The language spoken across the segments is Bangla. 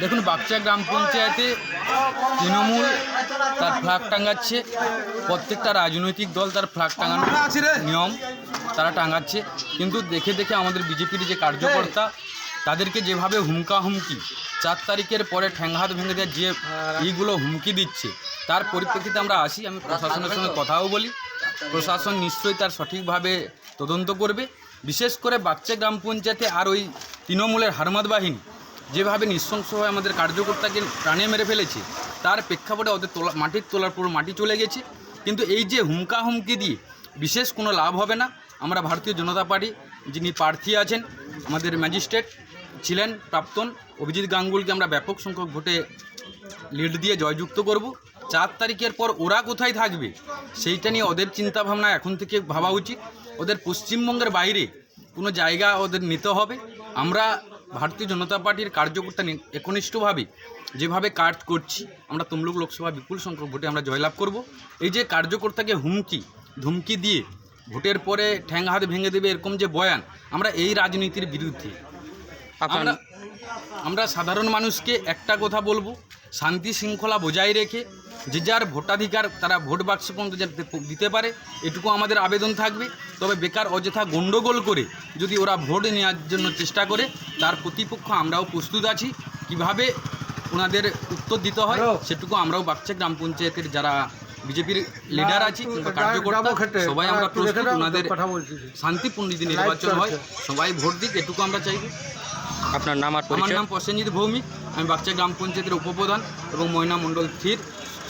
দেখুন বাগচা গ্রাম পঞ্চায়েতে তৃণমূল তার ফ্ল্যাগ টাঙাচ্ছে প্রত্যেকটা রাজনৈতিক দল তার ফ্ল্যাগ টাঙানোর নিয়ম তারা টাঙাচ্ছে। কিন্তু দেখে দেখে আমাদের বিজেপির যে কার্যকর্তা তাদেরকে যেভাবে হুমকা হুমকি চার তারিখের পরে ঠ্যাংহাত ভেঙে দেওয়ার যে এইগুলো হুমকি দিচ্ছে তার পরিপ্রেক্ষিতে আমরা আসি আমি প্রশাসনের সঙ্গে কথাও বলি। প্রশাসন নিশ্চয়ই তার সঠিকভাবে তদন্ত করবে। বিশেষ করে বাচ্চা গ্রাম পঞ্চায়েতে আর ওই তৃণমূলের হারমাদ বাহিনী যেভাবে নৃশংসভাবে আমাদের কার্যকর্তাকে প্রাণে মেরে ফেলেছে, তার প্রেক্ষাপটে ওদের তোলা, মাটির তোলার পুরো মাটি চলে গেছে। কিন্তু এই যে হুমকা হুমকি দিয়ে বিশেষ কোনো লাভ হবে না, আমরা ভারতীয় জনতা পার্টি যিনি প্রার্থী আছেন, আমাদের ম্যাজিস্ট্রেট ছিলেন প্রাক্তন অভিজিৎ গাঙ্গুলকে আমরা ব্যাপক সংখ্যক ভোটে লিড দিয়ে জয়যুক্ত করব। চার তারিখের পর ওরা কোথায় থাকবে, সেইটা নিয়ে ওদের চিন্তাভাবনা এখন থেকে ভাবা উচিত। ওদের পশ্চিমবঙ্গের বাইরে কোনো জায়গা ওদের নিতে হবে। আমরা ভারতীয় জনতা পার্টির কার্যকর্তা একনিষ্ঠভাবে যেভাবে কাজ করছি আমরা তমলুক লোকসভা বিপুল সংখ্যক ভোটে আমরা জয়লাভ করব। এই যে কার্যকর্তাকে হুমকি ধুমকি দিয়ে ভোটের পরে ঠ্যাং হাত ভেঙে দেবে এরকম যে বয়ান আমরা এই রাজনীতির বিরুদ্ধে। আমরা আমরা সাধারণ মানুষকে একটা কথা বলব শান্তি শৃঙ্খলা বজায় রেখে যে যার ভোটাধিকার তারা ভোট বাক্স পর্যন্ত যাতে দিতে পারে এটুকু আমাদের আবেদন থাকবে। তবে বেকার অযথা গণ্ডগোল করে যদি ওরা ভোট নেওয়ার জন্য চেষ্টা করে তার প্রতিপক্ষ আমরাও প্রস্তুত আছি। কীভাবে ওনাদের উত্তর দিতে হয় সেটুকু আমরাও বাচ্চা গ্রাম পঞ্চায়েতের যারা বিজেপির লিডার আছি কার্যকর্তা সবাই আমরা প্রস্তুত। ওনাদের শান্তিপূর্ণ যদি নির্বাচন হয় সবাই ভোট দিক এটুকু আমরা চাইব আপনার নাম আর আমার নাম প্রসেনজিৎ ভৌমিক আমি বাচ্চা গ্রাম পঞ্চায়েতের উপপ্রধান এবং ময়না মণ্ডল থির।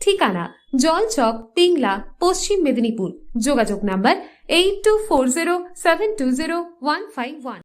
ঠিকানা জলচক পিংলা পশ্চিম মেদিনীপুর যোগাযোগ number eight two four zero seven two zero one five one